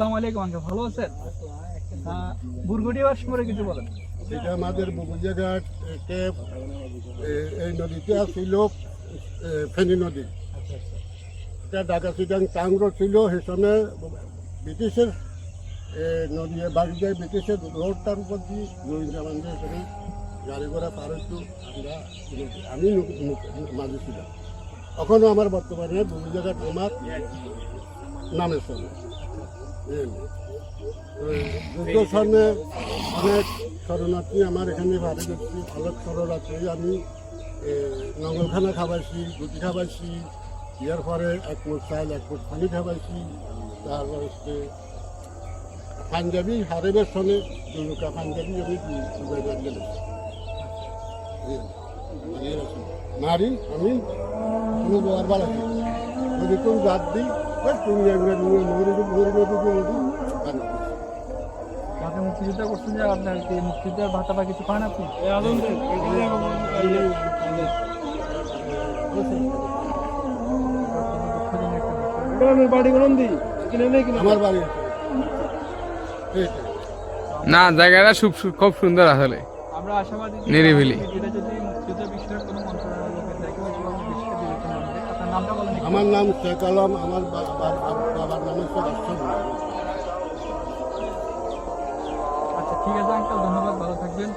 আসসালামু আলাইকুম ভালো আছেন? বুরগুটি বাস কিছু বলেন। এটা আমাদের বুবুজাঘাট টেপ এই নদীতে ছিল এ, ফেনী নদী। এটা ঢাকা চিটাং টাংরো ছিল সময় ব্রিটিশের নদী বাড়ি যায় ব্রিটিশের রোডটার উপর দিয়ে করে গাড়ি ঘোড়া পার আমরা আমি মাঝে ছিলাম। আমার বর্তমানে বুবুজাঘাট আমার নামের সঙ্গে। যুদ্ধ সামনে অনেক শরণার্থী আমার এখানে বাড়ি করছি অনেক শরণার্থী আমি নঙ্গলখানা খাবাইছি রুটি খাবাইছি ইয়ার পরে এক মুঠ চাল, এক মুঠ পানি খাবাইছি তারপর হচ্ছে পাঞ্জাবি হারেবের সঙ্গে দুর্গা পাঞ্জাবি আমি মারি আমি কোনো বারবার আছি যদি তুমি জাত দিই আপনি মুক্তিযুদ্ধ করছেন যে আপনার কি মুক্তিযুদ্ধের ভাতা বা কিছু পান আপনি। বাড়ি গরম দিই কিনে নেই কিনা? আমার বাড়ি। না জায়গাটা খুব খুব সুন্দর আসলে। আমরা আশাবাদী নিরিবিলি। আমার নাম শেখ আলম, আমার বাবার নাম হচ্ছে আচ্ছা ঠিক আছে, আঙ্কাল, ধন্যবাদ, ভালো থাকবেন।